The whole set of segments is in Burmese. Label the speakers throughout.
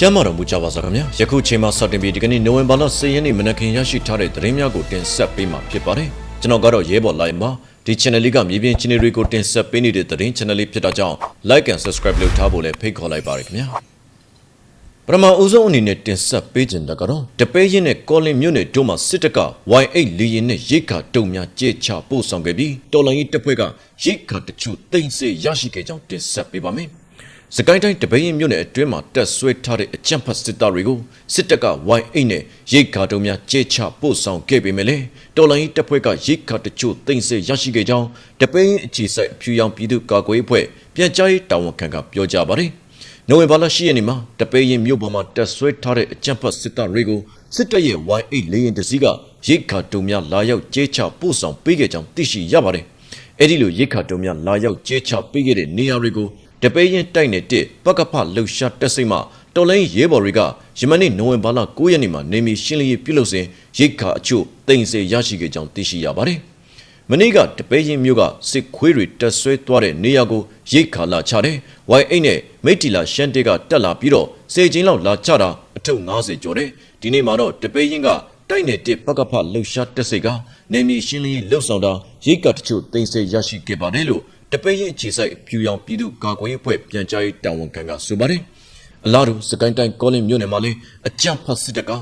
Speaker 1: ကျမ်းမာတော်မူကြပါစားခင်ဗျာယခုချိန်မှာစတင်ပြီးဒီကနေ့နိုဝင်ဘာလ10ရက်နေ့မနက်ခင်းရရှိထားတဲ့သတင်းများကိုတင်ဆက်ပေးမှာဖြစ်ပါတယ်ကျွန်တော်ကတော့ရဲဘော်လိုင်းပါဒီ channel လေးကမြေပြင် channel တွေကိုတင်ဆက်ပေးနေတဲ့သတင်း channel လေးဖြစ်တာကြောင့် like and subscribe လုပ်ထားဖို့လည်းဖိတ်ခေါ်လိုက်ပါရခင်ဗျာပထမအဦးဆုံးအနေနဲ့တင်ဆက်ပေးခြင်းတကတော့တပေးရင်နဲ့ကောလင်မြို့နယ်တို့မှာစစ်တပ်က Y8 လီရင်နဲ့ရိတ်ခါတုံများကြေချပို့ဆောင်ခဲ့ပြီးတော်လိုင်းရေးတပ်ဖွဲ့ကရိတ်ခါတချို့တိမ့်စေရရှိခဲ့ကြောင်းတင်ဆက်ပေးပါမယ် စကိုင်းတိုင်းတပင်းမြို့နယ်အတွင်းမှာတက်ဆွဲထားတဲ့အကြံဖတ်စစ်သားတွေကိုစစ်တပ်က Y8 နဲ့ရိတ်ခါတုံများကြေချပို့ဆောင်ခဲ့ပေမဲ့လည်းတော်လိုင်းရေးတပ်ဖွဲ့ကရိတ်ခါတချို့တိမ့်စေရရှိခဲ့ကြောင်းတပင်းအခြေစိုက်အဖြူရောင်ပြည်သူ့ကာကွယ်ရေးအဖွဲ့ပြန်ကြားရေးတာဝန်ခံကပြောကြားပါတယ်။နိုဝင်ဘာလ10ရက်နေ့မှာတပေးရင်မြို့ပေါ်မှာတက်ဆွဲထားတဲ့အကြံဖတ်စစ်တပ်တွေကိုစစ်တပ်ရဲ့ Y8 လေရင်တစည်းကရိတ်ခါတုံများလာရောက်ကြေးချပို့ဆောင်ပေးခဲ့ကြောင်းသိရှိရပါတယ်။အဲ့ဒီလိုရိတ်ခါတုံများလာရောက်ကြေးချပေးခဲ့တဲ့နေရာတွေကို တပေးရင်တိုက်နေတဲ့ပကဖလှုပ်ရှားတက်စိတ်မှတော်လိုင်းရဲဘော်တွေကယမနေ့နိုဝင်ဘာလ9ရက်နေ့မှာနေမီရှင်းလင်းရေးပြုလုပ်စဉ်ရိတ်ခါအချို့တင်စေရရှိခဲ့ကြောင်းသိရှိရပါတယ်။မနေ့ကတပဲရင်မြို့ကစစ်ခွေးတွေတက်ဆွဲသွားတဲ့နေရာကိုရိတ်ခါလာချတယ်။ Y8 နဲ့မိတ်တီလာရှန်တေကတက်လာပြီးတော့စေချင်းလောက်လာချတာအထုပ်90ကျော်တယ်။ဒီနေ့မှာတော့တပဲရင်ကတိုက်နေတဲ့ပကဖလှုပ်ရှားတက်စိတ်ကနေမြေရှင်းလင်းရေးလှုပ်ဆောင်တာရိတ်ကတချို့တင်စေရရှိခဲ့ပါတယ်လို့ တပဲရင်အခြေစိုက်ဖြူရောင်ပြည်သူ့ကာကွယ်ရေးအဖွဲ့ပြန်ကြားရေးတာဝန်ခံကဆိုပါတယ်။အလားတူစကိုင်းတိုင်းကောလင်းမြို့နယ်မှာလည်းအကြံဖတ်စစ်တပ်က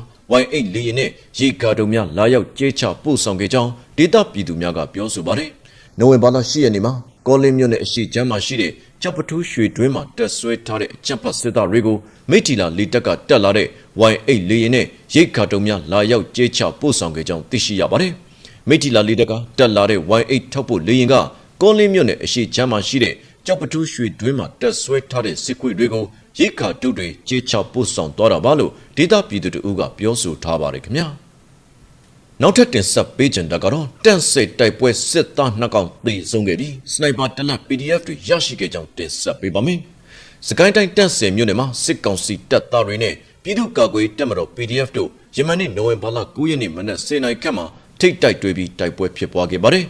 Speaker 1: Y8 လေရင်နဲ့ရေကာတုံများလာရောက်ကြေးချပို့ဆောင်ခဲ့ကြောင်းဒေသပြည်သူများကပြောဆိုပါတယ်။နိုဝင်ဘာလ10ရက်နေ့မှာကောလင်းမြို့နယ်အရှိချမ်းမှာရှိတဲ့ချက်ပထူးရွှေတွင်းမှာတက်ဆွဲထားတဲ့အကြံဖတ်စစ်သားတွေကိုမိထီလာလီတက်ကတက်လာတဲ့ Y8 လေရင်နဲ့ရေကာတုံများလာရောက်ကြေးချပို့ဆောင်ခဲ့ကြောင်းသိရှိရပါတယ်။မိထီလာလီတက်ကတက်လာတဲ့ Y8 ထောက်ပို့လေရင်က ကောလင်းမြို့နယ်အရှိချမ်းမှာရှိတဲ့ကြောက်ပထူးရွှေတွင်းမှာတက်ဆွဲထားတဲ့စစ်ခွေတွေကိုရိတ်ခါတုတ်တွေကြေချပို့ဆောင်သွားတာပါလို့ဒေသပြည်သူတို့ကပြောဆိုထားပါတယ်ခင်ဗျာနောက်ထပ်တင်ဆက်ပေးကြတာကတော့တန့်စိတ်တိုက်ပွဲစစ်သားနှစ်ကောင်သေဆုံးခဲ့ပြီးစနိုက်ပါတလက် PDF တွေရရှိခဲ့ကြောင်းတင်ဆက်ပေးပါမယ်စကိုင်းတိုင်းတန့်စင်မြို့နယ်မှာစစ်ကောင်စီတပ်သားတွေနဲ့ပြည်သူ့ကာကွယ်ရေးတပ်မတော် PDF တို့ယမနေ့နိုဝင်ဘာလ9ရက်နေ့မနက်10:00နာရီခန့်မှာထိတ်တိုက်တွေ့ပြီးတိုက်ပွဲဖြစ်ပွားခဲ့ပါတယ်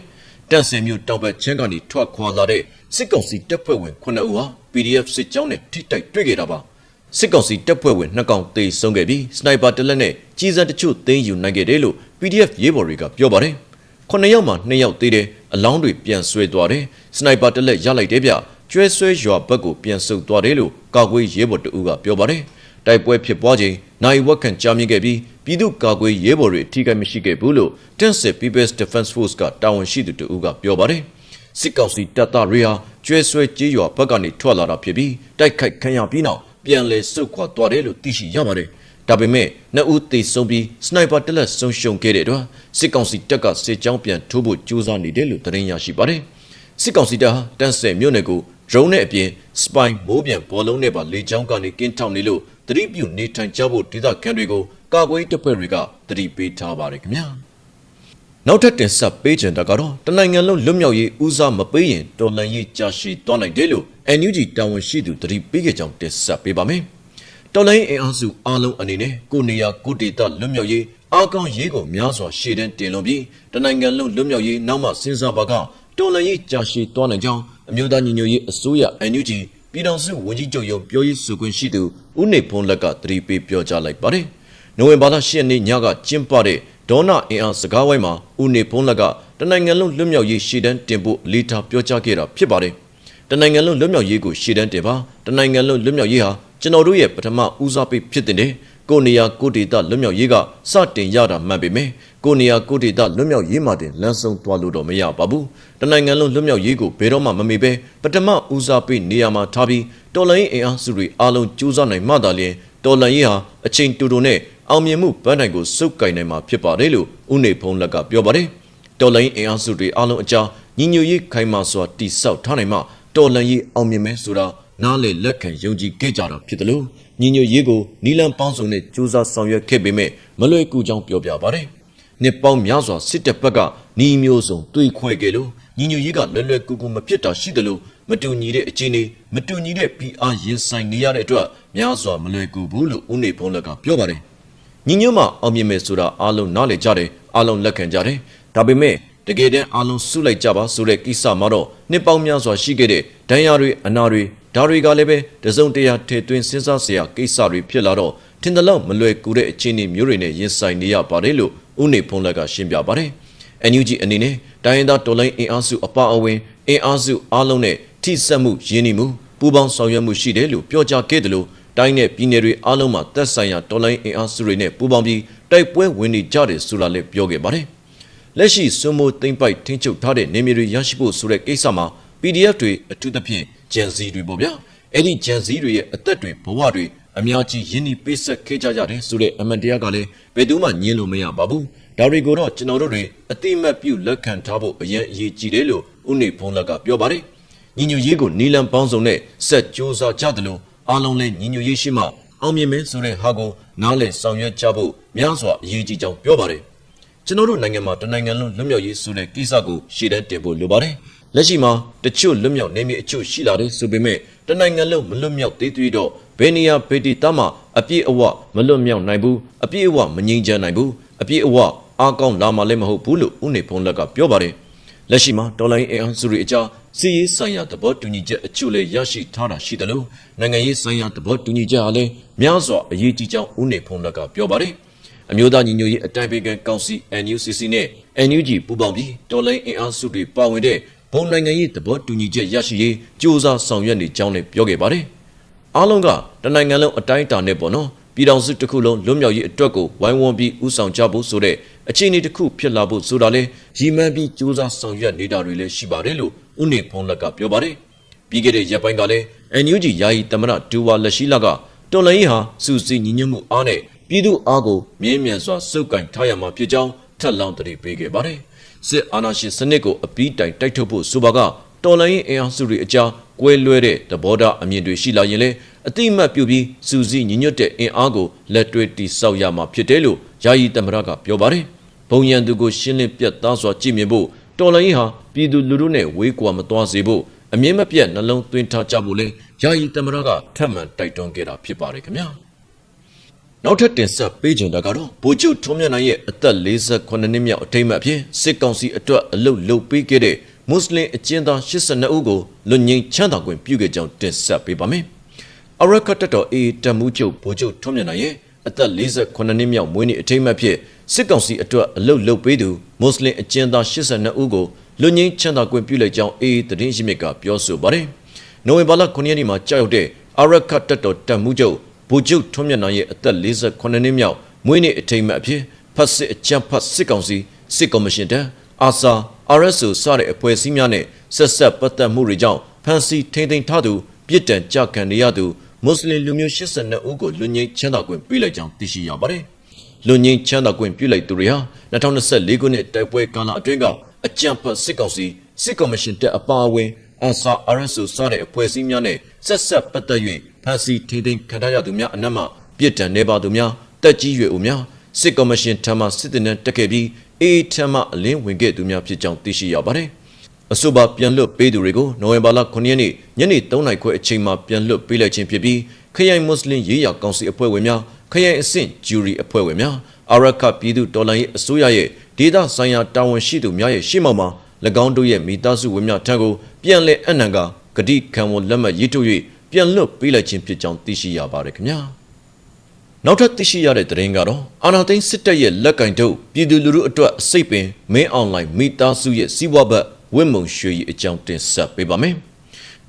Speaker 1: တန့်စင်မြို့တောင်ဘက်ချင်းကနေထွက်ခွာလာတဲ့စစ်ကောင်စီတပ်ဖွဲ့ဝင်9ဦးဟာ PDF စစ်ကြောင်းနဲ့ထိတိုက်တွေ့ခဲ့တာပါစစ်ကောင်စီတပ်ဖွဲ့ဝင်2ကောင်သေဆုံးခဲ့ပြီးစနိုက်ပါတစ်လက်နဲ့ကြီးစံတချို့သိမ်းယူနိုင်ခဲ့တယ်လို့ PDF ရေးဘော်တွေကပြောပါတယ်9ယောက်မှာ2ယောက်သေတယ်အလောင်းတွေပြန်ဆွဲသွားတယ်စနိုက်ပါတစ်လက်ရလိုက်တယ်ဗျကျွဲဆွဲရွာဘက်ကိုပြန်ဆုတ်သွားတယ်လို့ကာကွယ်ရေးဘော်တအူးကပြောပါတယ်တိုက်ပွဲဖြစ်ပွားချိန် နိုင်ဝက်ခန့်ကြာမြင့်ခဲ့ပြီးပြည်သူ့ကာကွယ်ရေးဘော်တွေထိခိုက်မရှိခဲ့ဘူးလို့ Tense People's Defense Force ကတာဝန်ရှိသူတဦးကပြောပါတယ်စစ်ကောင်စီတပ်သားတွေဟာကျွဲဆွဲကြေးရွာဘက်ကနေထွက်လာတာဖြစ်ပြီးတိုက်ခိုက်ခံရပြီးနောက်ပြန်လည်ဆုတ်ခွာသွားတယ်လို့သိရှိရပါတယ်။ဒါပေမဲ့နှစ်ဦးသေဆုံးပြီးစနိုက်ပါတက်လက်ဆုံးရှုံးခဲ့တဲ့အတွက်စစ်ကောင်စီတပ်ကစစ်ကြောင်းပြန်ထိုးဖို့ကြိုးစားနေတယ်လို့သတင်းရရှိပါတယ်။စစ်ကောင်စီတပ်ဟာတန်းဆယ်မြို့နယ်ကို drone နဲ့အပြင် spy မိုးပြန်ဘောလုံးနဲ့ပါလေကြောင်းကနေကင်းထောင်နေလို့ သတိပြုနေထိုင်ကြဖို့ဒေသခံတွေကိုကာကွယ်တပ်ဖွဲ့တွေကသတိပေးထားပါတယ်ခင်ဗျာ။နောက်ထပ်တင်ဆက်ပေးချင်တာကတော့တနိုင်ငံလုံးလွတ်မြောက်ရေးဦးစားမပေးရင်တော်လှန်ရေးကြာရှည်သွားနိုင်တယ်လို့ NUG တာဝန်ရှိသူသတိပေးခဲ့ကြောင်းတင်ဆက်ပေးပါမယ်။တော်လှန်ရေးအင်အားစုအားလုံးအနေနဲ့ကိုနေရာကိုဒေတာလွတ်မြောက်ရေးအားကောင်းရေးကိုများစွာရှေ့တန်းတင်လွန်ပြီးတနိုင်ငံလုံးလွတ်မြောက်ရေးနောက်မှစဉ်းစားပါကတော်လှန်ရေးကြာရှည်သွားနိုင်ကြောင်းအမျိုးသားညီညွတ်ရေးအစိုးရ NUG ပြည်ထောင်စုဝန်ကြီးချုပ်ရုံးပြောရေးဆိုခွင့်ရှိသူဦးနေဖုံးလက်ကသတိပေးပြောကြားလိုက်ပါတယ်။နိုဝင်ဘာလ10ရက်နေ့ညကကျင်းပတဲ့ဒေါနာအင်အားစကားဝိုင်းမှာဦးနေဖုံးလက်ကတနိုင်ငံလုံးလွတ်မြောက်ရေးရှေ့တန်းတင်ဖို့လေထားပြောကြားခဲ့တာဖြစ်ပါတယ်။တနိုင်ငံလုံးလွတ်မြောက်ရေးကိုရှေ့တန်းတင်ပါတနိုင်ငံလုံးလွတ်မြောက်ရေးဟာကျွန်တော်တို့ရဲ့ပထမဦးစားပေးဖြစ်တဲ့ ကိုနေယာကိုဒေတာလွတ်မြောက်ရေးကစတင်ရတာမှန်ပေမဲ့ကိုနေယာကိုဒေတာလွတ်မြောက်ရေးမှာတင်လမ်းဆုံးသွားလို့တော့မရပါဘူး။တနိုင်ငံလုံးလွတ်မြောက်ရေးကိုဘယ်တော့မှမမေ့ပဲပထမဦးစားပေးနေရာမှာထားပြီးတော်လိုင်းအင်အားစုတွေအားလုံးကြိုးစားနိုင်မှသာလျှင်တော်လိုင်းရေးဟာအချိန်တူတူနဲ့အောင်မြင်မှုပန်းတိုင်ကိုစုပ်ကိုင်နိုင်မှာဖြစ်ပါတယ်လို့ဦးနေဖုံးလက်ကပြောပါတယ်။တော်လိုင်းအင်အားစုတွေအားလုံးအကြားညီညွတ်ရေးခိုင်မာစွာတည်ဆောက်ထားနိုင်မှတော်လိုင်းရေးအောင်မြင်မယ်ဆိုတာ နားလေလက်ခံယုံကြည်ခဲ့ကြတာဖြစ်တယ်လို့ညီညွတ်ရေးကိုနီလန်ပေါင်းစုံနဲ့စူးစမ်းဆောင်ရွက်ခဲ့ပေမဲ့မလွယ်ကူကြောင်းပြောပြပါတယ်။နှစ်ပေါင်းများစွာစစ်တပ်ဘက်ကညီမျိုးစုံတွေးခွဲခဲ့လို့ညီညွတ်ရေးကလွယ်လွယ်ကူကူမဖြစ်တာရှိတယ်လို့မတူညီတဲ့အခြေအနေမတူညီတဲ့ PR ရင်ဆိုင်နေရတဲ့အတွက်များစွာမလွယ်ကူဘူးလို့ဦးနေဖုံးလက်ကပြောပါတယ်။ညီညွတ်မှအောင်မြင်မယ်ဆိုတာအားလုံးနားလည်ကြတယ်အားလုံးလက်ခံကြတယ်ဒါပေမဲ့တကယ်တမ်းအားလုံးစုလိုက်ကြပါဆိုတဲ့ကိစ္စမှာတော့နှစ်ပေါင်းများစွာရှိခဲ့တဲ့ဒဏ်ရာတွေအနာတွေ ဒဒါတွေကလည်းပဲတစုံတရာထည့်သွင်းစဉ်းစားစရာကိစ္စတွေဖြစ်လာတော့ထင်သလောက်မလွယ်ကူတဲ့အခြေအနေမျိုးတွေနဲ့ရင်ဆိုင်နေရပါတယ်လို့ဦးနေဖုံးလက်ကရှင်းပြပါတယ်။ NUG အနေနဲ့တိုင်းရင်းသားတော်လိုင်းအင်အားစုအပအဝင်အင်အားစုအားလုံးနဲ့ထိစပ်မှုရင်းနှီးမှုပူးပေါင်းဆောင်ရွက်မှုရှိတယ်လို့ပြောကြားခဲ့တယ်လို့တိုင်းနဲ့ပြည်နယ်တွေအားလုံးမှာသက်ဆိုင်ရာတော်လိုင်းအင်အားစုတွေနဲ့ပူးပေါင်းပြီးတိုက်ပွဲဝင်နေကြတယ်ဆိုတာလည်းပြောခဲ့ပါတယ်။လက်ရှိစွန်မိုသိမ့်ပိုက်ထင်းချုပ်ထားတဲ့နေမြေတွေရရှိဖို့ဆိုတဲ့ကိစ္စမှာ PDF တွေအထူးသဖြင့် ဂျန်စီတွေပေါ့ဗျာအဲ့ဒီဂျန်စီတွေရဲ့အသက်တွေဘဝတွေအများကြီးယဉ်ဤပေးဆက်ခဲ့ကြရတယ်ဆိုတဲ့အမှန်တရားကလည်းဘယ်သူမှညင်းလို့မရပါဘူးဒါတွေကိုတော့ကျွန်တော်တို့တွေအတိမတ်ပြုလက်ခံထားဖို့အရင်အရေးကြီးတယ်လို့ဦးနေဖုံးလက်ကပြောပါတယ်ညီညွတ်ရေးကိုနီလန်ပေါင်းစုံနဲ့ဆက်ကြိုးစားကြတယ်လို့အားလုံးလည်းညီညွတ်ရေးရှိမှအောင်မြင်မယ်ဆိုတဲ့ဟာကိုနားလည်ဆောင်ရွက်ကြဖို့များစွာအရေးကြီးကြောင်းပြောပါတယ်ကျွန်တော်တို့နိုင်ငံမှာတနိုင်ငံလုံးလွတ်မြောက်ရေးဆိုတဲ့ကိစ္စကိုရှေ့တန်းတင်ဖို့လိုပါတယ်။ လက်ရှိမှာတချို့လွတ်မြောက်နေမည်အချို့ရှိလာတယ်ဆိုပေမဲ့တနိုင်ငံလုံးမလွတ်မြောက်သေးသေးတော့ဘယ်နေရာဘယ်တီတမှအပြည့်အဝမလွတ်မြောက်နိုင်ဘူးအပြည့်အဝမငြိမ်းချမ်းနိုင်ဘူးအပြည့်အဝအားကောင်းလာမှလည်းမဟုတ်ဘူးလို့ဦးနေဖုံးလက်ကပြောပါတယ်။လက်ရှိမှာတော်လိုင်းအင်အားစုတွေအကြားစီရေးဆိုင်ရာသဘောတူညီချက်အချို့လည်းရရှိထားတာရှိတယ်လို့နိုင်ငံရေးဆိုင်ရာသဘောတူညီချက်အားလည်းများစွာအရေးကြီးကြောင်းဦးနေဖုံးလက်ကပြောပါတယ်။အမျိုးသားညီညွတ်ရေးအတိုင်းပင်ခံကောင်စီ NUCC နဲ့ NUG ပူးပေါင်းပြီးတော်လိုင်းအင်အားစုတွေပါဝင်တဲ့ ဘုံနိုင်ငံရေးသဘောတူညီချက်ရရှိရေးစ조사ဆောင်ရွက်နေကြောင်းလည်းပြောခဲ့ပါတယ်။အားလုံးကတနိုင်ငံလုံးအတိုင်းအတာနဲ့ပေါ့နော်ပြည်တော်စုတစ်ခုလုံးလွတ်မြောက်ရေးအတွက်ကိုဝိုင်းဝန်းပြီးဥဆောင်ကြဖို့ဆိုတဲ့အခြေအနေတစ်ခုဖြစ်လာဖို့ဆိုတာလေရည်မှန်းပြီးစ조사ဆောင်ရွက်နေတာတွေလည်းရှိပါတယ်လို့ဦးနေဖုံးလက်ကပြောပါတယ်။ပြီးခဲ့တဲ့ရက်ပိုင်းကလည်း NUG ယာယီသမရဒူဝါလက်ရှိလကတော်လိုင်းရေးဟာစူစီညီညွတ်မှုအားနဲ့ပြည်သူအားကိုမြင်းမြန်စွာစုပ်ကင်ထားရမှာဖြစ်ကြောင်း ထပ်လောင်းတရေပေးခဲ့ပါတယ်။စစ်အာဏာရှင်စနစ်ကိုအပြီးတိုင်တိုက်ထုတ်ဖို့ဆိုပါကတော်လိုင်းရေးအင်အားစုတွေအကြားကွဲလွဲတဲ့သဘောထားအမြင်တွေရှိလာရင်လည်းအတိအမှတ်ပြုပြီးစူစီညီညွတ်တဲ့အင်အားကိုလက်တွေ့တိစောက်ရမှာဖြစ်တယ်လို့ယာယီသမရကပြောပါတယ်။ဘုံရန်သူကိုရှင်းလင်းပြတ်သားစွာကြည့်မြင်ဖို့တော်လိုင်းရေးဟာပြည်သူလူထုနဲ့ဝေးကွာမသွားစေဖို့အမြင့်မပြတ်နှလုံးသွင်းထားကြဖို့လဲယာယီသမရကထပ်မံတိုက်တွန်းခဲ့တာဖြစ်ပါတယ်ခင်ဗျာ နောက်ထပ်တင်ဆက်ပေးခြင်းတာကတော့ဗိုလ်ချုပ်ထွန်းမြတ်နိုင်ရဲ့အသက်48နှစ်မြောက်အထိမ်းအမှတ်အဖြစ်စစ်ကောင်စီအတွက်အလုတ်လုပ်ပေးခဲ့တဲ့မွတ်စလင်အကျဉ်းသား82ဦးကိုလွတ်ငြိမ်းချမ်းသာခွင့်ပြုခဲ့ကြောင်းတင်ဆက်ပေးပါမယ်အရကတ်တော်အေတမှုချုပ်ဗိုလ်ချုပ်ထွန်းမြတ်နိုင်ရဲ့အသက်48နှစ်မြောက်မွေးနေ့အထိမ်းအမှတ်ဖြစ်စစ်ကောင်စီအတွက်အလုတ်လုပ်ပေးသူမွတ်စလင်အကျဉ်းသား82ဦးကိုလွတ်ငြိမ်းချမ်းသာခွင့်ပြုလိုက်ကြောင်းအေးသတင်းရှိမြစ်ကပြောဆိုပါတယ်။နိုဝင်ဘာလ9ရက်နေ့မှာကြောက်တဲ့အရခတ်တက်တော်တမှုချုပ် ဗိုလ်ချုပ်ထွန်းမြတ်နိုင်ရဲ့အသက်48နှစ်မြောက်မွေးနေ့အထိမ်းအမှတ်အဖြစ်ဖတ်စစ်အကြံဖတ်စစ်ကောင်စီစစ်ကော်မရှင်တန်းအာဆာ RSO စတဲ့အဖွဲ့အစည်းများနဲ့ဆက်ဆက်ပတ်သက်မှုတွေကြောင့်ဖန်စီထိမ့်သိမ်းထားသူပြစ်ဒဏ်ကြခံနေရသူမွတ်စလင်လူမျိုး82ဦးကိုလွတ်ငြိမ်းချမ်းသာခွင့်ပြုလိုက်ကြောင်းသိရှိရပါတယ်။လွတ်ငြိမ်းချမ်းသာခွင့်ပြုလိုက်သူတွေဟာ2024ခုနှစ်တိုက်ပွဲကာလအတွင်းကအကြံဖတ်စစ်ကောင်စီစစ်ကော်မရှင်တပ်အပါအဝင် အဆာ RSO စတဲ့အဖွဲ့အစည်းများနဲ့ဆက်ဆက်ပတ်သက်၍ဖန်စီထိမ့်သိမ်းခံထားရသူများအနက်မှပြစ်ဒဏ်နေပါသူများတက်ကြီးရွယ်ဦးများစစ်ကော်မရှင်ထံမှစစ်တပ်နဲ့တက်ခဲ့ပြီးအေးထံမှအလင်းဝင်ခဲ့သူများဖြစ်ကြောင်းသိရှိရပါတယ်။အဆိုပါပြန်လွတ်ပေးသူတွေကိုနိုဝင်ဘာလ9ရက်နေ့ညနေ3နာရီခွဲအချိန်မှာပြန်လွတ်ပေးလိုက်ခြင်းဖြစ်ပြီးခရိုင်မွတ်စလင်ရေးရာကောင်စီအဖွဲ့ဝင်များခရိုင်အဆင့်ဂျူရီအဖွဲ့ဝင်များအာရခပြည်သူတော်လှန်ရေးအစိုးရရဲ့ဒေသဆိုင်ရာတာဝန်ရှိသူများရဲ့ရှေ့မှောက်မှာ၎င်းတို့ရဲ့မိသားစုဝင်များထံကို ပြန်လည်အနံကဂတိခံဝန်လက်မှတ်ရေးထိုး၍ပြန်လွတ်ပေးလိုက်ခြင်းဖြစ်ကြောင်းသိရှိရပါတယ်ခင်ဗျာနောက်ထပ်သိရှိရတဲ့သတင်းကတော့အာနာသိန်းစစ်တပ်ရဲ့လက်ကင်ထုတ်ပြည်သူလူထုအတွက်အစိတ်ပင်မင်းအွန်လိုင်းမိသားစုရဲ့စီးပွားဘက်ဝင့်မုံရွှေကြီးအကြောင်းတင်ဆက်ပေးပါမယ်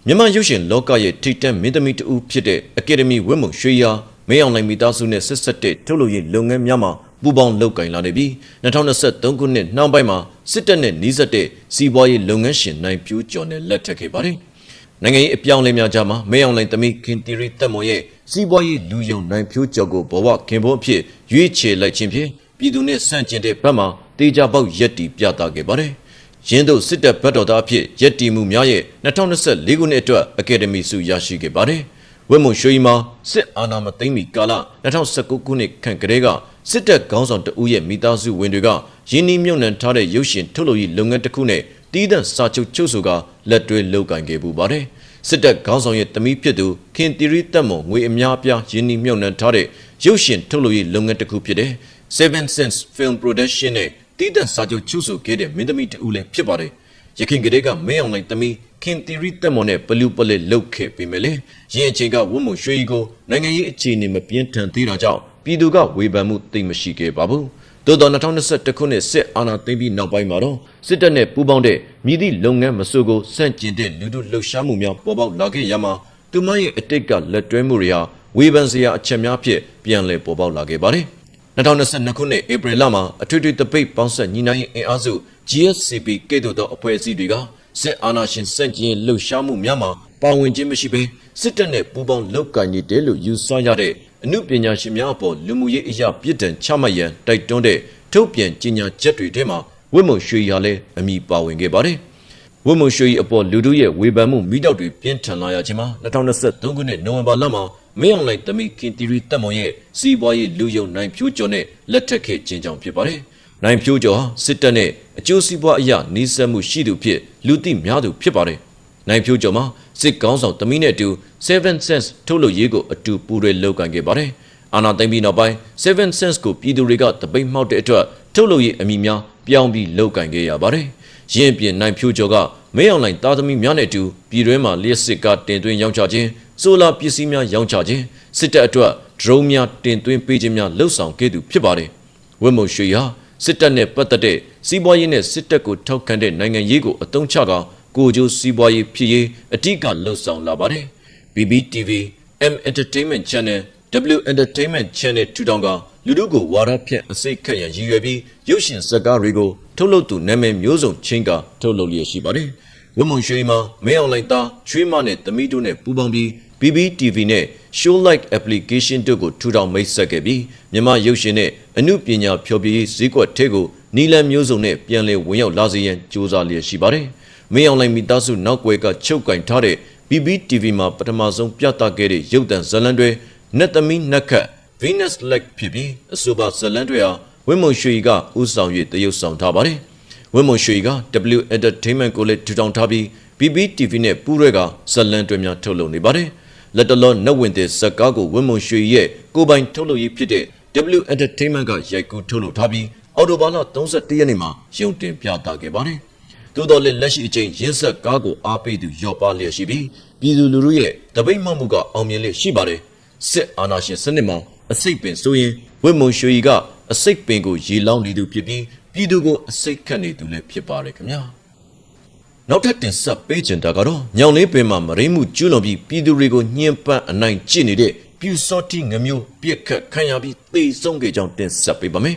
Speaker 1: မြန်မာရုပ်ရှင်လောကရဲ့ထိတ်တန့်မင်းသမီးတဦးဖြစ်တဲ့အကယ်ဒမီဝင့်မုံရွှေရာမင်းအွန်လိုင်းမိသားစုနဲ့ဆက်ဆက်တဲ့ထုတ်လုပ်ရေးလုပ်ငန်းများမှာ ပူးပေါင်းလုပ်ကင်လာနေပြီး2023ခုနှစ်နှောင်းပိုင်းမှာစစ်တပ်နဲ့နှီးစပ်တဲ့စီးပွားရေးလုပ်ငန်းရှင်နိုင်ပြူးကျော်နဲ့လက်ထပ်ခဲ့ပါတယ်။နိုင်ငံရေးအပြောင်းလဲများကြားမှာမဲအောင်လိုင်းသမီးခင်တီရီတက်မွန်ရဲ့စီးပွားရေးလူယုံနိုင်ပြူးကျော်ကိုဘဝခင်ဖို့အဖြစ်ရွေးချယ်လိုက်ခြင်းဖြင့်ပြည်သူနဲ့ဆန့်ကျင်တဲ့ဘက်မှတေချာပေါက်ရက်တီပြသခဲ့ပါတယ်။ရင်းတို့စစ်တပ်ဘက်တော်သားအဖြစ်ရက်တီမှုများရဲ့2024ခုနှစ်အတွက်အကယ်ဒမီဆုရရှိခဲ့ပါတယ်။ဝက်မွန်ရွှေမှာစစ်အာဏာမသိမ်းမီကာလ2019ခုနှစ်ခန့်ကတည်းက စစ်တပ်ခေါင်းဆောင်တဦးရဲ့မိသားစုဝင်တွေကရင်းနှီးမြှုပ်နှံထားတဲ့ရုပ်ရှင်ထုတ်လုပ်ရေးလုပ်ငန်းတစ်ခုနဲ့တီးသန့်စာချုပ်ချုပ်ဆိုကလက်တွဲလုပ်ကင်ခဲ့ပူပါတယ်။စစ်တပ်ခေါင်းဆောင်ရဲ့တမီးဖြစ်သူခင်တီရီတက်မွန်ငွေအများအပြားရင်းနှီးမြှုပ်နှံထားတဲ့ရုပ်ရှင်ထုတ်လုပ်ရေးလုပ်ငန်းတစ်ခုဖြစ်တဲ့ Seven Sense Film Production နဲ့တီးသန့်စာချုပ်ချုပ်ဆိုခဲ့တဲ့မင်းသမီးတဦးလည်းဖြစ်ပါတယ်။ရခင်ကလေးကမင်းအောင်လိုင်းတမီးခင်တီရီတက်မွန်နဲ့ဘလူးပလက်လုတ်ခဲ့ပေမဲ့လေရင်အချိန်ကဝတ်မှုရွှေရီကိုနိုင်ငံရေးအခြေအနေမပြင်းထန်သေးတာကြောင့် ပြည်သူကဝေဖန်မှုသိမ့်မရှိခဲ့ပါဘူး။သို့သော2021ခုနှစ်စစ်အာဏာသိမ်းပြီးနောက်ပိုင်းမှာတော့စစ်တပ်နဲ့ပူးပေါင်းတဲ့မြည်သည့်လုပ်ငန်းမဆိုးကိုစန့်ကျင်တဲ့လူထုလှုပ်ရှားမှုများပေါ်ပေါက်လာခဲ့ရမှာသူမရဲ့အတိတ်ကလက်တွဲမှုတွေဟာဝေဖန်စရာအချက်များဖြင့်ပြန်လည်ပေါ်ပေါက်လာခဲ့ပါတယ်။2022ခုနှစ်ဧပြီလမှာအထွေထွေတပိတ်ပေါင်းဆက်ညီနိုင်ရေးအင်အားစု GSCP ကဲ့သို့သောအဖွဲ့အစည်းတွေကစစ်အာဏာရှင်စန့်ကျင်လှုပ်ရှားမှုများမှာပါဝင်ခြင်းမရှိဘဲစစ်တပ်နဲ့ပူးပေါင်းလုပ်ကိုင်နေတယ်လို့ယူဆရတဲ့ အမှုပညာရှင်များအပေါ်လူမှုရေးအရာပြစ်ဒဏ်ချမှတ်ရန်တိုက်တွန်းတဲ့ထုတ်ပြန်ကြေညာချက်တွေထဲမှာဝိမုံရွှေရလည်းအမိပါဝင်ခဲ့ပါတယ်။ဝိမုံရွှေအပေါ်လူတို့ရဲ့ဝေဖန်မှုမိတောက်တွေပြင်းထန်လာရခြင်းမှာ2023ခုနှစ်နိုဝင်ဘာလမှာမင်းအောင်လှိုင်တမိခင်တီရီတက်မွန်ရဲ့စီးပွားရေးလူယုံနိုင်ဖြိုးကျော်နဲ့လက်ထက်ခဲ့ခြင်းကြောင့်ဖြစ်ပါတယ်။နိုင်ဖြိုးကျော်ဟာစစ်တပ်နဲ့အကျိုးစီးပွားအရာနှီးစပ်မှုရှိသူဖြစ်လူသိများသူဖြစ်ပါတယ်။နိုင်ဖြိုးကျော်မှာ စစ်ကောင်းဆောင်တမိနဲ့အတူ7 cents ထုတ်လုပ်ရေးကိုအတူပူးရဲလုပ်ကိုင်ခဲ့ပါတယ်။အာနာသိမ့်ပြီးနောက်ပိုင်း7 cents ကိုပြည်သူတွေကတပိတ်မှောက်တဲ့အတွက်ထုတ်လုပ်ရေးအမိများပြောင်းပြီးလုပ်ကိုင်ခဲ့ရပါတယ်။ရင်းပြင်နိုင်ဖြိုးကျော်ကမဲအောင်လိုင်သားသမီးများနဲ့အတူပြည်တွင်းမှာလျှက်စစ်ကားတင်သွင်းရောင်းချခြင်းဆိုလာပစ္စည်းများရောင်းချခြင်းစစ်တပ်အတွက်ဒရုန်းများတင်သွင်းပေးခြင်းများလှုပ်ဆောင်ခဲ့သူဖြစ်ပါတယ်။ဝင်းမုံရွှေဟာစစ်တပ်နဲ့ပတ်သက်တဲ့စီးပွားရေးနဲ့စစ်တပ်ကိုထောက်ခံတဲ့နိုင်ငံရေးကိုအသုံးချက ကိုကျိုးစီးပွားရေးဖြစ်ရေးအတိအကလှုပ်ဆောင်လာပါတယ်။ BBTV M Entertainment Channel W Entertainment Channel ထူထောင်ကလူတို့ကိုဝါရဖြန့်အစိတ်ခတ်ရန်ရည်ရွယ်ပြီးရုပ်ရှင်ဇာတ်ကားတွေကိုထုတ်လုပ်သူနာမည်မျိုးစုံချင်းကထုတ်လုပ်လျက်ရှိပါတယ်။ဝင်းမုံရွှေမှာမဲအွန်လိုင်းသားချွေးမနဲ့သမီးတို့နဲ့ပူးပေါင်းပြီး BBTV နဲ့ Show Like Application တို့ကိုထူထောင်မိတ်ဆက်ခဲ့ပြီးမြန်မာရုပ်ရှင်နဲ့အမှုပညာဖျော်ဖြေရေးဈေးကွက်ထဲကိုနီလန်မျိုးစုံနဲ့ပြန်လည်ဝင်ရောက်လာစေရန်ကြိုးစားလျက်ရှိပါတယ်။ မဲအွန်လိုင်းမိသားစုနောက်ွယ်ကချုပ်ကင်ထားတဲ့ BBTV မှာပထမဆုံးပြသခဲ့တဲ့ရုပ်သံဇာတ်လမ်းတွေနတ်သမီးနတ်ခတ် Venus Leg ဖြစ်ပြီးအဆိုပါဇာတ်လမ်းတွေဟာဝင်းမုံရွှေကဥဆောင်၍တရုပ်ဆောင်ထားပါတယ်။ဝင်းမုံရွှေက W Entertainment ကိုလည်းထူထောင်ထားပြီး BBTV နဲ့ပူးရဲကဇာတ်လမ်းတွေများထုတ်လုပ်နေပါတယ်။လက်တလောနှုတ်ဝင်တဲ့ဇက်ကားကိုဝင်းမုံရွှေရဲ့ကိုပိုင်ထုတ်လုပ်ရေးဖြစ်တဲ့ W Entertainment ကရိုက်ကူးထုတ်လုပ်ထားပြီးအော်တိုဘာလ31ရက်နေ့မှာရုံတင်ပြသခဲ့ပါတယ်။ သို့တော်လည်းလက်ရှိအချိန်ရင်းဆက်ကားကိုအားပေးသူရော့ပါလျက်ရှိပြီးပြည်သူလူထုရဲ့တပိတ်မှမှုကအောင်မြင်လျက်ရှိပါတယ်။စစ်အာဏာရှင်စနစ်မှာအစိတ်ပင်ဆိုရင်ဝိမုံရွှေကအစိတ်ပင်ကိုရေလောင်းနေသူဖြစ်ပြီးပြည်သူကိုအစိတ်ခတ်နေသူလည်းဖြစ်ပါတယ်ခင်ဗျာနောက်ထပ်တင်ဆက်ပေးချင်တာကတော့ညောင်လေးပင်မှာမရိမှုကျူးလွန်ပြီးပြည်သူတွေကိုညှဉ်းပန်းအနိုင်ကျင့်နေတဲ့ပြူစောတိငမျိုးပြက်ခတ်ခံရပြီးသေဆုံးခဲ့ကြောင်းတင်ဆက်ပေးပါမယ်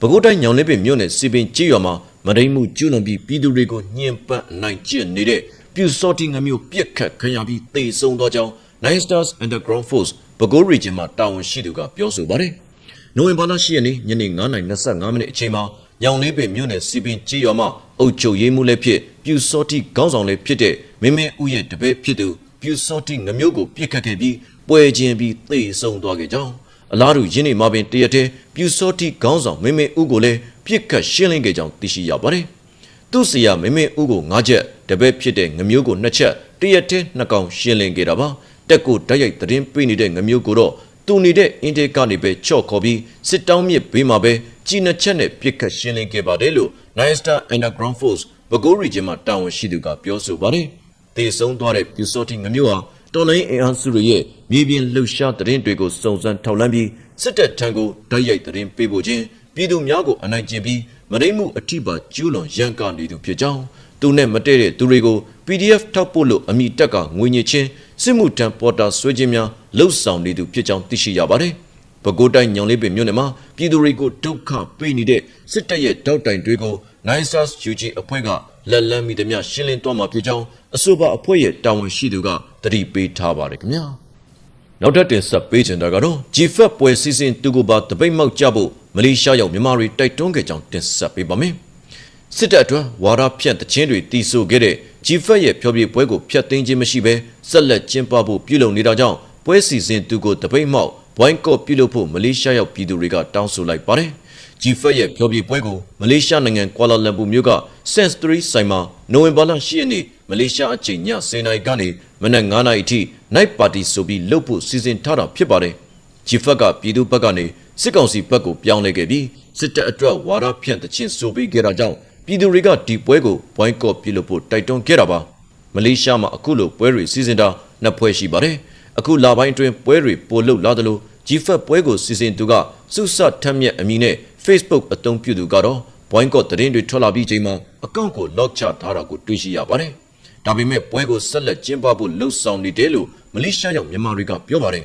Speaker 1: ပဲခူးတိုင်းညောင်လေးပင်မြို့နယ်စီပင်ကြေးရွာမှာ မရိမှုကျူးလွန်ပြီးပြည်သူတွေကိုညှဉ်းပန်းအနိုင်ကျင့်နေတဲ့ပြူစောတိငမျိုးပြက်ခတ်ခံရပြီးသေဆုံးသောကြောင်း Nine Stars Underground Force ပဲခူး region မှာတာဝန်ရှိသူကပြောဆိုပါတယ်။နိုဝင်ဘာလ10ရက်နေ့ညနေ9:25မိနစ်အချိန်မှာညောင်လေးပင်မြို့နယ်စီပင်ကြီးရွာမှာအုတ်ချုပ်ရေးမှုလည်းဖြစ်ပြူစောတိခေါင်းဆောင်လည်းဖြစ်တဲ့မင်းမင်းဦးရဲ့တပည့်ဖြစ်သူပြူစောတိငမျိုးကိုပြစ်ခတ်ခဲ့ပြီးပွဲချင်းပြီးသေဆုံးသွားခဲ့ကြောင်းအလားတူယင်းနေမှာပင်တရက်တည်းပြူစောတိခေါင်းဆောင်မင်းမင်းဦးကိုလည်း ပြစ်ခတ်ရှင်းလင်းခဲ့ကြောင်းသိရှိရပါတယ်။သူ့စီယာမင်းမင်းဦးကို၅ချက်တပည့်ဖြစ်တဲ့ငမျိုးကို၂ချက်တရက်တည်းနှစ်ကောင်ရှင်းလင်းခဲ့တာပါ။တက်ကိုတိုက်ရိုက်သတင်းပေးနေတဲ့ငမျိုးကိုတော့သူနေတဲ့အင်တေကနေပဲချော့ခေါ်ပြီးစစ်တောင်းမြစ်ဘေးမှာပဲကြီးနှစ်ချက်နဲ့ပြစ်ခတ်ရှင်းလင်းခဲ့ပါတယ်လို့ Nine Star Underground Force ဘကိုးရီဂျင်မှာတာဝန်ရှိသူကပြောဆိုပါတယ်။တေဆုံးသွားတဲ့ပြူစောတိငမျိုးဟာတော်လိုင်းအင်အားစုတွေရဲ့မြေပြင်လှုပ်ရှားသတင်းတွေကိုစုံစမ်းထောက်လှမ်းပြီးစစ်တပ်ထံကိုတိုက်ရိုက်သတင်းပေးဖို့ချင်း ပြည်သူများကိုအနိုင်ကျင့်ပြီးမရိမှုအထိပါကျူးလွန်ရန်ကနေသူဖြစ်ကြောင်းသူနဲ့မတည့်တဲ့သူတွေကို PDF ထောက်ပို့လို့အမိတက်ကငွေညစ်ချင်းစစ်မှုထမ်းပေါ်တာဆွဲခြင်းများလှုပ်ဆောင်နေသူဖြစ်ကြောင်းသိရှိရပါတယ်။ပဲခူးတိုင်းညောင်လေးပင်မြို့နယ်မှာပြည်သူတွေကိုဒုက္ခပေးနေတဲ့စစ်တပ်ရဲ့တောက်တိုင်တွေကို Nine Stars UG အဖွဲ့ကလက်လန်းမိသည်များရှင်းလင်းသွားမှာဖြစ်ကြောင်းအဆိုပါအဖွဲ့ရဲ့တာဝန်ရှိသူကတတိပေးထားပါတယ်ခင်ဗျာ။နောက်ထပ်တင်ဆက်ပေးချင်တာကတော့ GFAT ပွဲစီစဉ်တူကိုပါတပိတ်မောက်ကြဖို့ မလေးရှားရောက်မြန်မာတွေတိုက်တွန်းခဲ့ကြောင်းတင်ဆက်ပေးပါမယ်။စစ်တပ်အတွက်ဝါဒဖြန့်တခြင်းတွေတီးဆိုခဲ့တဲ့ GFAT ရဲ့ဖျော်ဖြေပွဲကိုဖျက်သိမ်းခြင်းမရှိဘဲဆက်လက်ကျင်းပဖို့ပြုလုပ်နေတာကြောင့်ပွဲစီစဉ်သူကိုတပိတ်မောက်ဘွိုင်းကော့ပြုလုပ်ဖို့မလေးရှားရောက်ပြည်သူတွေကတောင်းဆိုလိုက်ပါတယ်။ GFAT ရဲ့ဖျော်ဖြေပွဲကိုမလေးရှားနိုင်ငံကွာလာလမ်ပူမြို့က Sense 3ဆိုင်မှာနိုဝင်ဘာလ10ရက်နေ့မလေးရှားအချိန်ည10:00နာရီကနေမနက်9:00နာရီအထိ night party ဆိုပြီးလုပ်ဖို့စီစဉ်ထားတာဖြစ်ပါတယ်။ GFAT ကပြည်သူဘက်ကနေ စစ်ကောင်စီဘက်ကိုပြောင်းလဲခဲ့ပြီးစစ်တပ်အတွက်ဝါဒဖြန့်တခြင်းဆိုပေးခဲ့တာကြောင့်ပြည်သူတွေကဒီပွဲကိုဘွိုင်းကော့ပြုလုပ်ဖို့တိုက်တွန်းခဲ့တာပါ။မလေးရှားမှာအခုလိုပွဲတွေစီစဉ်တာနှစ်ပွဲရှိပါတယ်အခုလပိုင်းအတွင်းပွဲတွေပိုလုလာသလို GFAT ပွဲကိုစီစဉ်သူကစုစထက်မြက်အမည်နဲ့ Facebook အသုံးပြုသူကတော့ boycott သတင်းတွေထွက်လာပြီးချိန်မှာအကောင့်ကို lock ချထားတာကိုတွေ့ရှိရပါတယ်ဒါပေမဲ့ပွဲကိုဆက်လက်ကျင်းပဖို့လှုံ့ဆော်နေတယ်လို့မလေးရှားရောက်မြန်မာတွေကပြောပါတယ်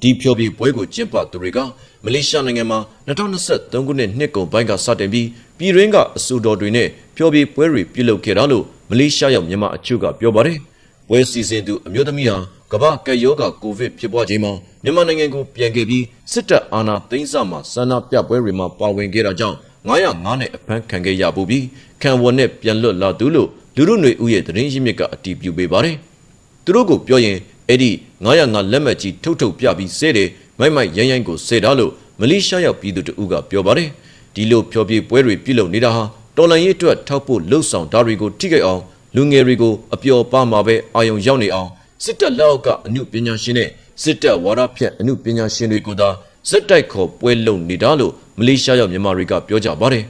Speaker 1: ဒီဖြောပြပွဲကိုကျင်းပသူတွေကမလေးရှားနိုင်ငံမှာ2023ခုနှစ်နှစ်ကုန်ပိုင်းကစတင်ပြီးပြည်ရင်းကအစူတော်တွေနဲ့ဖြောပြပွဲတွေပြုလုပ်ခဲ့တာလို့မလေးရှားရောက်မြန်မာအချို့ကပြောပါတယ်။ပွဲစီစဉ်သူအမျိုးသမီးဟာကမ္ဘာကပ်ရောဂါကိုဗစ်ဖြစ်ပွားချိန်မှာမြန်မာနိုင်ငံကိုပြန်ခဲ့ပြီးစစ်တပ်အာဏာသိမ်းစမှဆန္ဒပြပွဲတွေမှာပါဝင်ခဲ့တာကြောင့်905နဲ့အဖမ်းခံခဲ့ရပူပြီးခံဝန်နဲ့ပြန်လွတ်လာသူလို့လူလူຫນွေဦးရဲ့သတင်းရင်းမြစ်ကအတည်ပြုပေးပါတယ်။သူတို့ကိုပြောရင် အဲ့ဒီ905လက်မှတ်ကြီးထုတ်ထုတ်ပြပြီးစဲတယ်မိုက်မိုက်ရိုင်းရိုင်းကိုစဲတာလို့မလေးရှားရောက်ပြည်သူတဦးကပြောပါတယ်ဒီလိုဖြောပြပွဲတွေပြုလုပ်နေတာဟာတော်လန်ရေးအတွက်ထောက်ဖို့လှုပ်ဆောင်တာတွေကိုထိခိုက်အောင်လူငယ်တွေကိုအပျော်ပါမှာပဲအာယုံရောက်နေအောင်စစ်တပ်လက်အောက်ကအမှုပညာရှင်နဲ့စစ်တပ်ဝါဒဖြန့်အမှုပညာရှင်တွေကိုသာစက်တိုက်ခေါ်ပွဲလုပ်နေတာလို့မလေးရှားရောက်မြန်မာတွေကပြောကြပါတယ်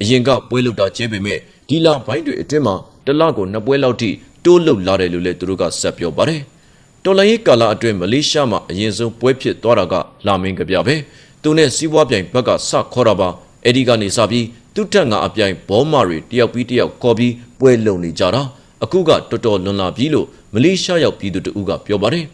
Speaker 1: အရင်ကပွဲလုပ်တာကျဲပေမဲ့ဒီလဘိုင်းတွေအတွင်းမှာတစ်လကိုနှစ်ပွဲလောက်ထိတိုးလုပ်လာတယ်လို့လည်းသူတို့ကဆက်ပြောပါတယ် တော်လိုင်းရေးကာလအတွင်းမလေးရှားမှာအရင်ဆုံးပွဲဖြစ်သွားတာကလာမင်းကြပြပဲသူနဲ့စီးပွားပြိုင်ဘက်ကစခေါ်တာပါအဲ့ဒီကနေစပြီးသူ့ထက်ငါအပြိုင်ဘောမာတွေတယောက်ပြီးတယောက်ခေါ်ပြီးပွဲလုံနေကြတာအခုကတော်တော်လွန်လာပြီလို့မလေးရှားရောက်ပြည်သူတဦးကပြောပါတယ်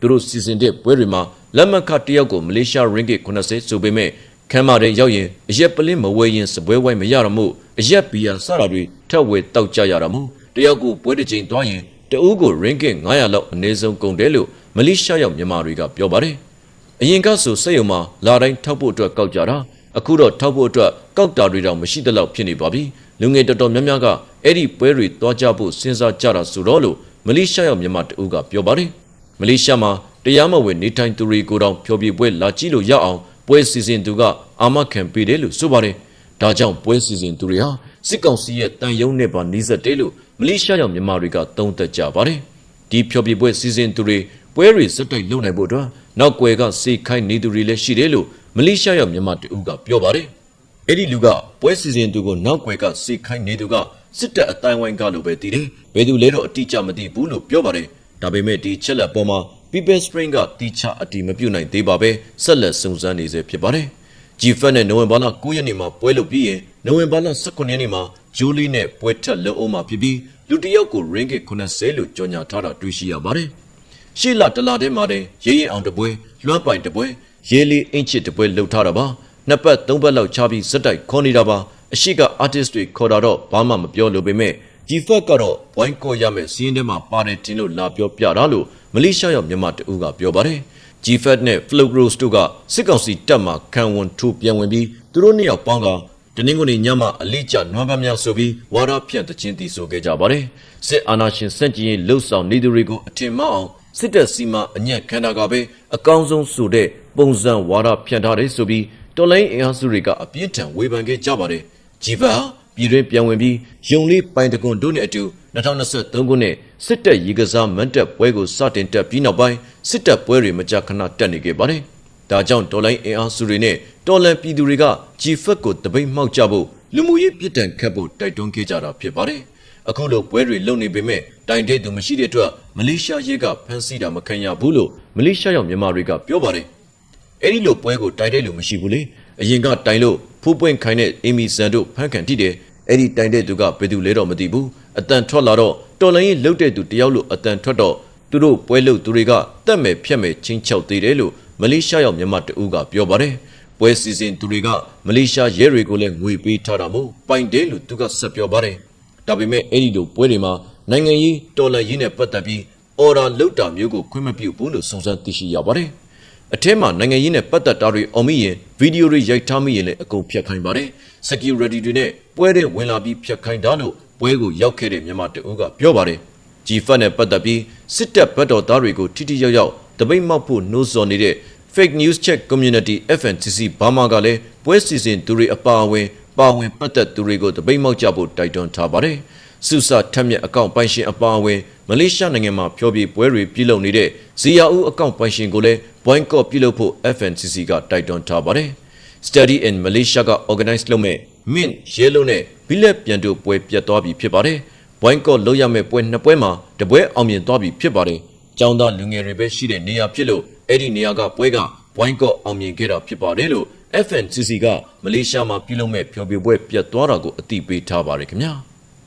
Speaker 1: သူတို့စီစဉ်တဲ့ပွဲတွေမှာလက်မှတ်ခတယောက်ကိုမလေးရှားရင်းဂစ်80ဆိုပေမဲ့ခမ်းမာတဲ့ရောက်ရင်အရက်ပလင်းမဝဲရင်စပွဲဝိုင်းမရတော့မို့အရက်ဘီယာစတာတွေထက်ဝဲတောက်ကြရတာမို့တယောက်ကိုပွဲတစ်ချိန်သွားရင် တအူးကို ringgit 900လောက်အနည်းဆုံးကုန်တယ်လို့မလေးရှားရောက်မြန်မာတွေကပြောပါတယ်။အရင်ကဆိုစက်ရုံမှာလာတိုင်းထောက်ဖို့အတွက်ကောက်ကြတာအခုတော့ထောက်ဖို့အတွက်ကောက်တာတွေတော့မရှိသလောက်ဖြစ်နေပါပြီ။လူငယ်တော်တော်များများကအဲ့ဒီပွဲတွေသွားကြဖို့စဉ်းစားကြတာဆိုတော့လို့မလေးရှားရောက်မြန်မာတအူးကပြောပါတယ်။မလေးရှားမှာတရားမဝင်နေထိုင်သူတွေကိုတောင်ဖျော်ဖြေပွဲလာကြည့်လို့ရအောင်ပွဲစီစဉ်သူကအာမခံပေးတယ်လို့ဆိုပါတယ်။ဒါကြောင့်ပွဲစီစဉ်သူတွေဟာစစ်ကောင်စီရဲ့တန်ယုံနဲ့ပါနှီးစက်တယ်လို့ မလေးရှားရောက်မြန်မာတွေကသုံးသပ်ကြပါတယ်။ဒီဖြောပြပွဲစီစဉ်သူတွေပွဲတွေစက်တိုက်လုပ်နိုင်ဖို့အတွက်နောက်ွယ်ကစေခိုင်းနေသူတွေလည်းရှိတယ်လို့မလေးရှားရောက်မြန်မာတူကပြောပါတယ်။အဲ့ဒီလူကပွဲစီစဉ်သူကိုနောက်ွယ်ကစေခိုင်းနေသူကစစ်တပ်အတိုင်းဝိုင်းကလို့ပဲသိတယ်။ဘယ်သူလဲတော့အတိအကျမသိဘူးလို့ပြောပါတယ်။ဒါပေမဲ့ဒီချက်လက်ပေါ်မှာ People Spring ကတီချအတီမပြုတ်နိုင်သေးပါပဲဆက်လက်စုံစမ်းနေစေဖြစ်ပါတယ်။ G-Fed နဲ့နိုဝင်ဘာလ9ရက်နေ့မှာပွဲလုပ်ပြီးရင် နိုဝင်ဘာလ18ရက်နေ့မှာဂျိုးလီနဲ့ပွဲထက်လုံးအောင်မှာဖြစ်ပြီးလူတစ်ယောက်ကို ringgit 80လို့ကြော်ညာထားတာတွေ့ရှိရပါတယ်။ရှေ့လတလာထဲမှာတင်ရေးရင်အောင်တပွဲလွှမ်းပိုင်တပွဲရေးလီအင်ချစ်တပွဲလှုပ်ထားတာပါ။နှစ်ပတ်သုံးပတ်လောက်ချပြီးစက်တိုက်ခေါ်နေတာပါ။အရှိက artist တွေခေါ်တာတော့ဘာမှမပြောလို့ပေမဲ့ G-Fed ကတော့ဝိုင်းကော့ရမယ်စီးရင်ထဲမှာပါတယ်တင်လို့လာပြောပြတာလို့မလေးရှားရောက်မြန်မာတအူးကပြောပါတယ်။ G-Fed နဲ့ Flow Gross တို့ကစစ်ကောင်စီတပ်မှခံဝန်ထိုးပြန်ဝင်ပြီးသူတို့နှစ်ယောက်ပေါင်းက တနင်္ဂနွေညမှာအလိကျနွမ်းပန်းများဆိုပြီးဝါရဖြန့်တခြင်းတည်ဆိုခဲ့ကြပါတယ်။စစ်အာဏာရှင်စန့်ကျင်ရေးလှုပ်ဆောင်နေသူတွေကိုအထင်မအောင်စစ်တပ်စီမံအညံ့ခန္ဓာကပဲအကောင်းဆုံးဆိုတဲ့ပုံစံဝါရဖြန့်ထားတယ်ဆိုပြီးတော်လိုင်းအင်အားစုတွေကအပြင်းထန်ဝေဖန်ခဲ့ကြပါတယ်။ဂျီဗာပြည်တွင်းပြန်ဝင်ပြီးယုံလေးပိုင်တကွန်တို့နဲ့အတူ2023ခုနှစ်စစ်တပ်ရေကစားမန်တပ်ပွဲကိုစတင်တက်ပြီးနောက်ပိုင်းစစ်တပ်ပွဲတွေမကြာခဏတက်နေခဲ့ပါတယ်။ ဒါကြောင့်တော်လိုင်းအင်အားစုတွေနဲ့တော်လန်ပြည်သူတွေကဂျီဖက်ကိုတပိတ်မှောက်ကြဖို့လူမှုရေးပြည်တံခတ်ဖို့တိုက်တွန်းခဲ့ကြတာဖြစ်ပါတယ်။အခုလိုပွဲတွေလုပ်နေပေမဲ့တိုင်တဲ့သူမရှိတဲ့အတွက်မလေးရှားရဲကဖမ်းဆီးတာမခံရဘူးလို့မလေးရှားရောက်မြန်မာတွေကပြောပါတယ်။အဲ့ဒီလိုပွဲကိုတိုင်တဲ့လူမရှိဘူးလေ။အရင်ကတိုင်လို့ဖူးပွင့်ခိုင်းတဲ့အီမီဇန်တို့ဖမ်းခံထိတယ်။အဲ့ဒီတိုင်တဲ့သူကဘယ်သူလဲတော့မသိဘူး။အတန်ထွက်လာတော့တော်လိုင်းရေးလှုပ်တဲ့သူတယောက်လို့အတန်ထွက်တော့သူတို့ပွဲလုပ်သူတွေကတက်မယ်ဖြတ်မယ်ချင်းချောက်သေးတယ်လို့ မလေးရှားရောက်မြန်မာတအူးကပြောပါတယ်။ပွဲစီစဉ်သူတွေကမလေးရှားရဲတွေကိုလည်းငွေပေးထားတာမို့ပိုင်တယ်လို့သူကဆက်ပြောပါတယ်။ဒါပေမဲ့အဲ့ဒီလိုပွဲတွေမှာနိုင်ငံရေးတော်လှန်ရေးနဲ့ပတ်သက်ပြီးအော်ဒါလုတ်တာမျိုးကိုခွင့်မပြုဘူးလို့စုံစမ်းသိရှိရပါတယ်။အထက်မှာနိုင်ငံရေးနဲ့ပတ်သက်တာတွေအောင်မိရင်ဗီဒီယိုတွေရိုက်ထားမိရင်လည်းအကုန်ဖြတ်ခိုင်းပါတယ်။ security တွေနဲ့ပွဲတဲ့ဝင်လာပြီးဖြတ်ခိုင်းတာလို့ပွဲကိုရောက်ခဲ့တဲ့မြန်မာတအုပ်ကပြောပါတယ်။ G-Fat နဲ့ပတ်သက်ပြီးစစ်တပ်ဘက်တော်သားတွေကိုထိထိရောက်ရောက် တပိတ်မောက်ဖို့နှိုးဆော်နေတဲ့ Fake News Check Community FNCC ဘာမှကလည်းပွဲစီစဉ်သူတွေအပါအဝင်ပါဝင်ပတ်သက်သူတွေကိုတပိတ်မောက်ကြဖို့တိုက်တွန်းထားပါတယ်။စုစထက်မြက်အကောင့်ပိုင်ရှင်အပါအဝင်မလေးရှားနိုင်ငံမှာဖျော်ဖြေပွဲတွေပြုလုပ်နေတဲ့ဇီယာဦးအကောင့်ပိုင်ရှင်ကိုလည်း boycott ပြုလုပ်ဖို့ FNCC ကတိုက်တွန်းထားပါတယ်။ Study in Malaysia က organize လုပ်မဲ့ Mint Yellow နဲ့ Billet ပြန်တို့ပွဲပြတ်သွားပြီဖြစ်ပါတယ်။ဘွိုင်းကော့လောက်ရမယ့်ပွဲနှစ်ပွဲမှာတပွဲအောင်မြင်သွားပြီဖြစ်ပါတယ်။ ကျောင်းသားလူငယ်တွေပဲရှိတဲ့နေရာဖြစ်လို့အဲ့ဒီနေရာကပွဲကဘွိုင်းကော့အောင်မြင်ခဲ့တာဖြစ်ပါတယ်လို့ FNCC ကမလေးရှားမှာပြုလုပ်မဲ့ဖျော်ဖြေပွဲပြတ်သွားတာကိုအသိပေးထားပါတယ်ခင်ဗျာ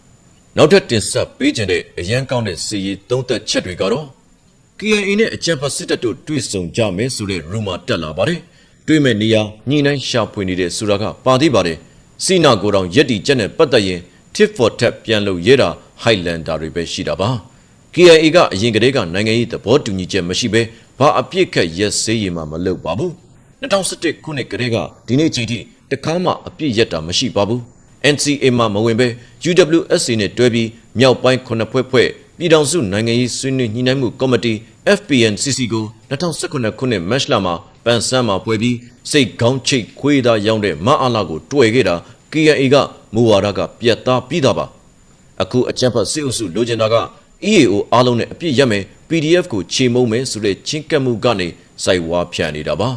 Speaker 1: ။နောက်ထပ်တင်ဆက်ပေးခြင်းတဲ့အရန်ကောင်းတဲ့စီရီသုံးသက်ချက်တွေကတော့ KIA နဲ့အကြံဖတ်စစ်တပ်တို့တွေ့ဆုံကြမယ်ဆိုတဲ့ rumor တက်လာပါတယ်။တွေ့မဲ့နေရာညှိနှိုင်းရှာဖွေနေတဲ့ဆိုတာကပါသေးပါတယ်။စီနာကိုတောင်ရက်တီချက်နဲ့ပတ်သက်ရင် tip for tat ပြန်လို့ရဲတာ Highlander တွေပဲရှိတာပါ။ KIA ကအရင်ကတည်းကနိုင်ငံရေးသဘောတူညီချက်မရှိဘဲဘာအပြစ်ခတ်ရက်စေးရင်မှမလုပ်ပါဘူး။2017ခုနှစ်ကတည်းကဒီနေ့ချိန်ထိတခါမှအပြစ်ရက်တာမရှိပါဘူး။ NCA မှာမဝင်ဘဲ UWSA နဲ့တွဲပြီးမြောက်ပိုင်းခုနှစ်ဖွဲ့ဖွဲ့ပြည်ထောင်စုနိုင်ငံရေးဆွေးနွေးညှိနှိုင်းမှုကော်မတီ FPNCC ကို2019ခုနှစ်မတ်လမှာပန်ဆန်းမှာဖွဲ့ပြီးစိတ်ကောင်းချိတ်ခွေးသားရောင်းတဲ့မအားလာကိုတွေ့ခဲ့တာ KIA ကမူဝါဒကပြတ်သားပြီးသားပါအခုအကြံဖတ်စစ်အုပ်စုလိုချင်တာက EAO အားလုံးနဲ့အပြစ်ရက်မယ် PDF ကိုခြေမုံမယ်ဆိုတဲ့ချင်းကပ်မှုကနေစိုက်ဝါဖြန့်နေတာပါ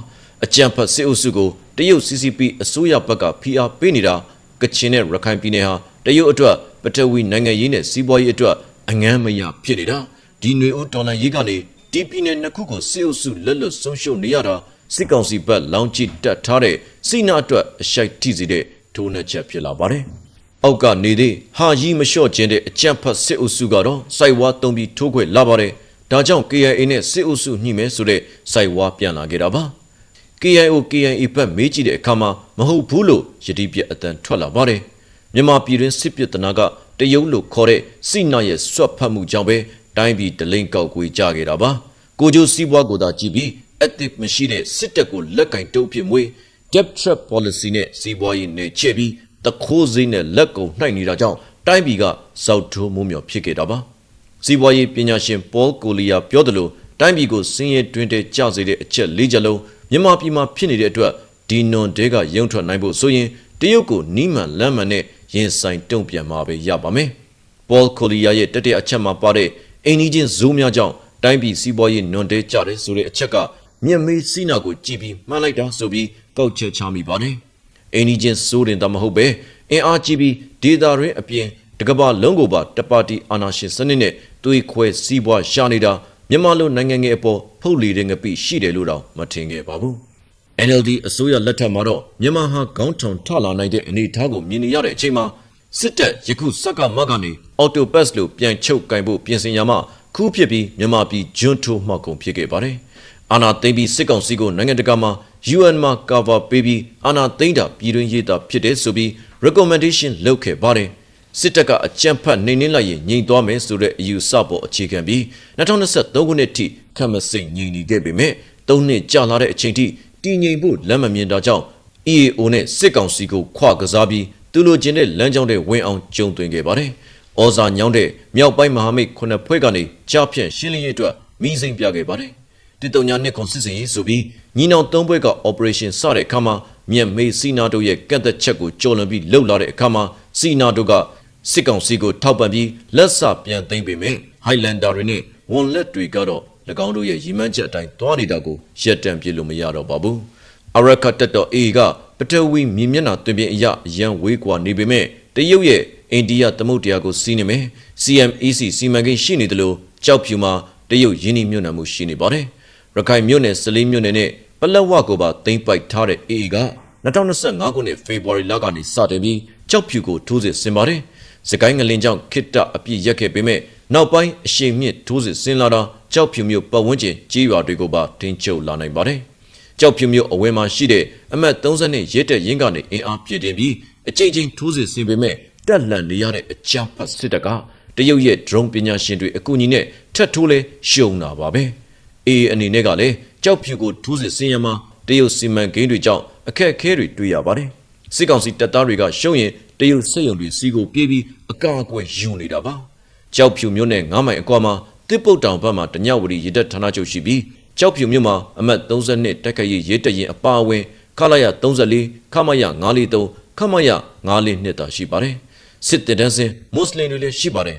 Speaker 1: အကြံဖတ်စစ်အုပ်စုကိုတရုတ် CCP အစိုးရဘက်ကဖိအားပေးနေတာကချင်နဲ့ရခိုင်ပြည်နယ်ဟာတရုတ်အတွက်ပထဝီနိုင်ငံရေးနဲ့စီးပွားရေးအတွက်အငမ်းမရဖြစ်နေတာဒီຫນွေဦးတော်လန်ရေးကနေဒီပြည်နယ်နှစ်ခုကိုစစ်အုပ်စုလက်လွတ်ဆုံးရှုံးနေရတာစစ်ကောင်စီဘက်လောင်းချတက်ထားတဲ့စိနာအတွက်အရှိုက်ထိစေတဲ့ထိုးနှက်ချက်ဖြစ်လာပါတယ်။ အောက်ကနေသေးဟာကြီးမလျှော့ခြင်းတဲ့အကြံဖတ်စစ်အုပ်စုကတော့စိုက်ဝါတုံးပြီးထိုးခွေလာပါတယ်။ဒါကြောင့် KIA နဲ့စစ်အုပ်စုညှိမဲဆိုတဲ့စိုက်ဝါပြန်လာခဲ့တာပါ။ KIO KIA ဘက်မေးကြည့်တဲ့အခါမှာမဟုတ်ဘူးလို့ယတိပြအတန်ထွက်လာပါတယ်။မြန်မာပြည်တွင်းစစ်ပြစ်တနာကတရုတ်လို့ခေါ်တဲ့စိနာရဲ့ဆွတ်ဖတ်မှုကြောင့်ပဲတိုင်းပြည်ဒလိန်ကောက်ကွေးကြခဲ့တာပါကိုကျိုးစီးပွားကိုသာကြည့်ပြီး ethic မရှိတဲ့စစ်တပ်ကိုလက်ကင်တုံးဖြစ်မွေး debt trap policy နဲ့စီးပွားရေးနဲ့ချဲ့ပြီး တခိုးစိနဲ့လက်ကုံနှိုက်နေတာကြောင့်တိုင်းပြည်ကစောက်ထိုးမှုမြော်ဖြစ်ခဲ့တာပါစီးပွားရေးပညာရှင်ပေါကိုလီယာပြောတယ်လို့တိုင်းပြည်ကိုစင်းရဲတွင်တဲ့ကြစေတဲ့အချက်၄ချက်လုံးမြန်မာပြည်မှာဖြစ်နေတဲ့အတွက်ဒီနွန်တဲကရုံထွက်နိုင်ဖို့ဆိုရင်တရုတ်ကိုနီးမှန်လမ်းမှန်နဲ့ရင်ဆိုင်တုံ့ပြန်မှာပဲရပါမယ်။ပေါကိုလီယာရဲ့တတဲ့အချက်မှာပါတဲ့အိန္ဒိချင်းဇိုးများကြောင့်တိုင်းပြည်စီးပွားရေးနွန်တဲကြတယ်ဆိုတဲ့အချက်ကမြက်မေးစီနာကိုကြည်ပြီးမှန်းလိုက်တာဆိုပြီးကောက်ချက်ချမိပါတယ်။ အိန္ဒိချင်းစိုးတင်တာမဟုတ်ပဲအင်အားကြီးပြီးဒေတာရင်းအပြင်တကဘာလုံးကိုပါတပါတီအာနာရှင်စနစ်နဲ့တွေးခွဲစီးပွားရှာနေတာမြန်မာလိုနိုင်ငံငယ်အပေါ်ဖုတ်လီတဲ့ငပိရှိတယ်လို့တော့မထင်ခဲ့ပါဘူး။ NLD အစိုးရလက်ထက်မှာတော့မြန်မာဟာခေါင်းထောင်ထလာနိုင်တဲ့အနေအထားကိုမြင်နေရတဲ့အချိန်မှာစစ်တပ်ယခုစက်ကမကနေအော်တိုဘတ်လို့ပြန်ချုပ်ကင်ဖို့ပြင်ဆင်ရမှခူးဖြစ်ပြီးမြန်မာပြည်ဂျွန်းထိုးမှောက်ကုန်ဖြစ်ခဲ့ပါတယ်။အာနာသိမ့်ပြီးစစ်ကောင်စီကိုနိုင်ငံတကာမှာ UN မှာ cover ပေးပြီးအာနာသိမ့်တာပြည်တွင်းရေးတာဖြစ်တဲ့ဆိုပြီး recommendation လုပ်ခဲ့ပါတယ်။စစ်တပ်ကအကြမ်းဖက်နှိမ်နင်းလိုက်ရင်ငြိမ်သွားမယ်ဆိုတဲ့အယူဆပေါ်အခြေခံပြီး2023ခုနှစ်ထိခမစိတ်ငြိမ်နေခဲ့ပေမဲ့၃နှစ်ကြာလာတဲ့အချိန်ထိတည်ငြိမ်ဖို့လက်မမြင်တာကြောင့် EAO နဲ့စစ်ကောင်စီကိုခွကစားပြီးသူလိုချင်တဲ့လမ်းကြောင်းတွေဝင်အောင်ကြုံသွင်းခဲ့ပါတယ်။ဩဇာညောင်းတဲ့မြောက်ပိုင်းမဟာမိတ်ခုနှစ်ဖွဲ့ကနေကြားဖြန့်ရှင်းလင်းရေးအတွက်မိစိမ့်ပြခဲ့ပါတယ်။တိတုံညာနှစ်ခွန်စစ်စင်ရေးဆိုပြီး ညီနောင်သုံးဖွဲ့က operation စတဲ့အခါမှာမြက်မေးစီနာတို့ရဲ့ကန့်သက်ချက်ကိုကြော်လွန်ပြီးလှုပ်လာတဲ့အခါမှာစီနာတို့ကစစ်ကောင်စီကိုထောက်ပံ့ပြီးလက်စပြန်သိမ်းပေမဲ့ Highlander တွေနဲ့ဝန်လက်တွေကတော့၎င်းတို့ရဲ့ရည်မှန်းချက်အတိုင်းသွားနေတာကိုရက်တံပြလို့မရတော့ပါဘူး။အရခတ်တက်တော် A ကပထဝီမြင်မျက်နှာတွင်ပြင်အရရန်ဝေးကွာနေပေမဲ့တရုတ်ရဲ့အိန္ဒိယသမုဒ္ဒရာကိုစီးနေမယ် CMEC စီမံကိန်းရှိနေတယ်လို့ကြောက်ဖြူမှာတရုတ်ယင်းနှိမ့်ညွတ်နှံမှုရှိနေပါတယ် ရခိုင်မြို့နယ်စလင်းမြို့နယ်နဲ့ပလက်ဝကိုပါသိမ်းပိုက်ထားတဲ့ AA က2025ခုနှစ်ဖေဖော်ဝါရီလကနေစတင်ပြီးကြောက်ဖြူကိုထိုးစစ်ဆင်ပါတယ်စကိုင်းငလင်ကြောင့်ခိတ္တအပြစ်ရက်ခဲ့ပေမဲ့နောက်ပိုင်းအရှိန်မြင့်ထိုးစစ်ဆင်လာတာကြောက်ဖြူမြို့ပတ်ဝန်းကျင်ကြီးရွာတွေကိုပါတင်းချုပ်လာနိုင်ပါတယ်ကြောက်ဖြူမြို့အဝယ်မှာရှိတဲ့အမတ်30နဲ့ရဲတက်ရင်းကနေအင်အားပြည့်တင်ပြီးအကြိမ်ကြိမ်ထိုးစစ်ဆင်ပေမဲ့တက်လန့်နေရတဲ့အကြမ်းဖက်စစ်တပ်ကတရုတ်ရဲ့ drone ပညာရှင်တွေအကူအညီနဲ့ထပ်ထိုးလဲရှုံတာပါပဲ အေးအနေနဲ့ကလည်းကြောက်ဖြူကိုထိုးစစ်ဆင်ရမှာတရုတ်စီမံကိန်းတွေကြောင့်အခက်အခဲတွေတွေ့ရပါတယ်စစ်ကောင်စီတပ်သားတွေကရှုံရင်တရုတ်စစ်ရုံတွေစီကိုပြေးပြီးအကာအကွယ်ယူနေတာပါကြောက်ဖြူမြို့နယ်9မိုင်အကွာမှာတစ်ပုတ်တောင်ဘက်မှာတညဝရီရတက်ဌာနချုပ်ရှိပြီးကြောက်ဖြူမြို့မှာအမတ်32တက်ခရီရေးတရင်အပါအဝင်ခလာရ34ခမရ943ခမရ942တာရှိပါတယ်စစ်တပ်တန်းစင်မွတ်စလင်တွေလည်းရှိပါတယ်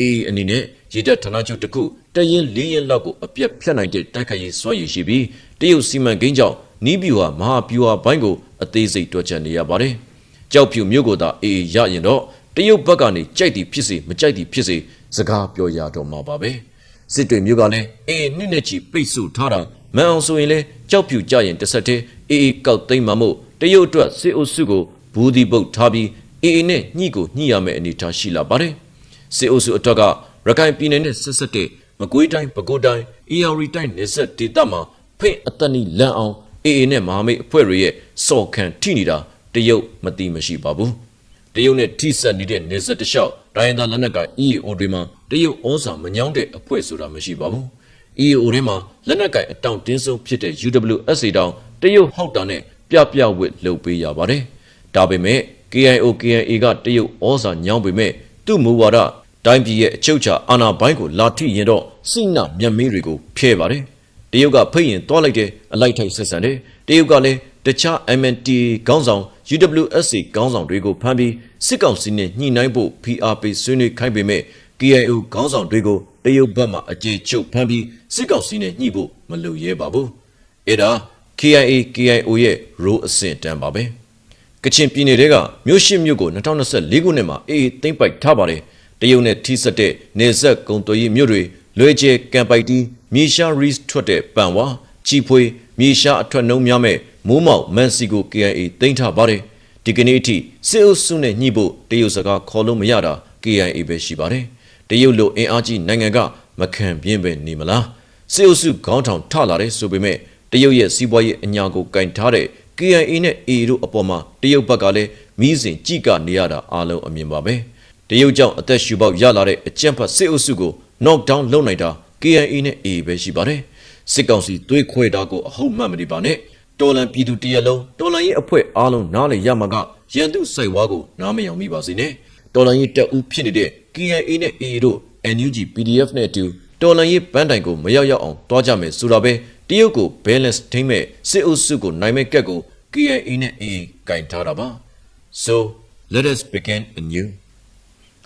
Speaker 1: အေးအနေနဲ့ ရေတပ်ဌာနချုပ်တစ်ခုတရင်လေးရင်လောက်ကိုအပြက်ဖြတ်နိုင်တဲ့တိုက်ခိုက်ရေးစွမ်းရည်ရှိပြီးတရုတ်စီမံကိန်းကြောင့်နီးပြူဟာမဟာပြူဟာဘိုင်းကိုအသေးစိတ်တွက်ချက်နေရပါတယ်။ကြောက်ဖြူမြို့ကိုသာအေးရရင်တော့တရုတ်ဘက်ကနေကြိုက်သည်ဖြစ်စေမကြိုက်သည်ဖြစ်စေစကားပြောရတော့မှာပါပဲစစ်တွေမျိုးကလည်းအေးနှစ်နဲ့ချီပိတ်ဆို့ထားတာမန်အောင်ဆိုရင်လည်းကြောက်ပြူကြရင်တစ်ဆက်တည်းအေးအေးကောက်သိမ်းမှမို့တရုတ်အတွက်စစ်အုပ်စုကိုဘူးဒီပုတ်ထားပြီးအေးအေးနဲ့ညှိကိုညှိရမယ့်အနေအထားရှိလာပါတယ်စစ်အုပ်စုအတွက်က ရခိုင်ပြည်နယ်နဲ့ဆက်ဆက်တဲ့မကွေးတိုင်းပဲခူးတိုင်းအေရီတိုင်းနေဆက်ဒေသမှာဖိတ်အသက်နီလန်အောင်အေအေနဲ့မဟာမိတ်အဖွဲ့တွေရဲ့စော်ခံထိနေတာတရုတ်မတိမရှိပါဘူးတရုတ်နဲ့ထိစပ်နေတဲ့နေဆက်တလျှောက်ဒိုင်းသားလက်နက်က EAO တွေမှာတရုတ်ဩဇာမညောင်းတဲ့အဖွဲ့ဆိုတာမရှိပါဘူး EAO ထဲမှာလက်နက်ကင်အတောင်တင်းဆုံးဖြစ်တဲ့ UWSA တောင်တရုတ်ဟောက်တာနဲ့ပြပြဝစ်လုပ်ပေးရပါတယ်ဒါပေမဲ့ KIO KNA ကတရုတ်ဩဇာညောင်းပေမဲ့သူ့မူဝါဒ တိုင်းပြည်ရဲ့အချုပ်ချာအာဏာပိုင်းကိုလာထိရင်တော့စိနမျက်မေးတွေကိုဖျဲပါတယ်တရုတ်ကဖိတ်ရင်သွားလိုက်တယ်အလိုက်ထိုက်ဆက်ဆံတယ်တရုတ်ကလည်းတခြား MNT ခေါင်းဆောင် UWSA ခေါင်းဆောင်တွေကိုဖမ်းပြီးစစ်ကောင်စီနဲ့ညှိနှိုင်းဖို့ PRP ဆွေးနွေးခိုင်းပေမဲ့ KIO ခေါင်းဆောင်တွေကိုတရုတ်ဘက်မှအကြေချုပ်ဖမ်းပြီးစစ်ကောင်စီနဲ့ညှိဖို့မလုပ်ရဲပါဘူးအဲ့ဒါ KIA KIO ရဲ့ role အဆင့်တန်းပါပဲကချင်ပြည်နယ်တွေကမြို့ရှိမြို့ကို2024ခုနှစ်မှာအေးအေးသိမ့်ပိုက်ထားပါတယ် တရုတ်နဲ့ထိစပ်တဲ့နေဆက်ကုံသွေးမြို့တွေလွယ်ကျဲကံပိုက်တီမြေရှားရီစ်ထွက်တဲ့ပန်ဝါချီဖွေမြေရှားအထွက်နှုံးများမဲ့မိုးမောက်မန်စီကို KIA သိမ်းထားပါတယ်ဒီကနေ့အထိစစ်အုပ်စုနဲ့ညှိဖို့တရုတ်စကားခေါ်လို့မရတာ KIA ပဲရှိပါတယ်တရုတ်လိုအင်အားကြီးနိုင်ငံကမခံပြင်းပဲနေမလားစစ်အုပ်စုခေါင်းထောင်ထလာတယ်ဆိုပေမဲ့တရုတ်ရဲ့စီးပွားရေးအညာကိုကင်ထားတဲ့ KIA နဲ့ A တို့အပေါ်မှာတရုတ်ဘက်ကလည်းမီးစင်ကြိကနေရတာအားလုံးအမြင်ပါပဲ တရုတ်ကြောင့်အသက်ရှူပေါက်ရလာတဲ့အကြံဖတ်စစ်အုပ်စုကို knock down လုပ်နိုင်တာ KIA နဲ့ A ပဲရှိပါတယ်စစ်ကောင်စီသွေးခွဲတာကိုအဟုတ်မှတ်မနေပါနဲ့တော်လန်ပြည်သူတရက်လုံးတော်လန်ရေးအဖွဲ့အားလုံးနားလေရမှာကရန်သူစိုက်ဝါးကိုနားမယောင်မိပါစေနဲ့တော်လန်ရေးတက်ဦးဖြစ်နေတဲ့ KIA နဲ့ A တို့ NUG PDF နဲ့အတူတော်လန်ရေးပန်းတိုင်ကိုမရောက်ရောက်အောင်တွားကြမယ်ဆိုတာပဲတရုတ်ကို balance ထိမ့်မဲ့စစ်အုပ်စုကိုနိုင်မဲ့ကက်ကို KIA နဲ့ A ကင်ထားတာပါ so let us begin anew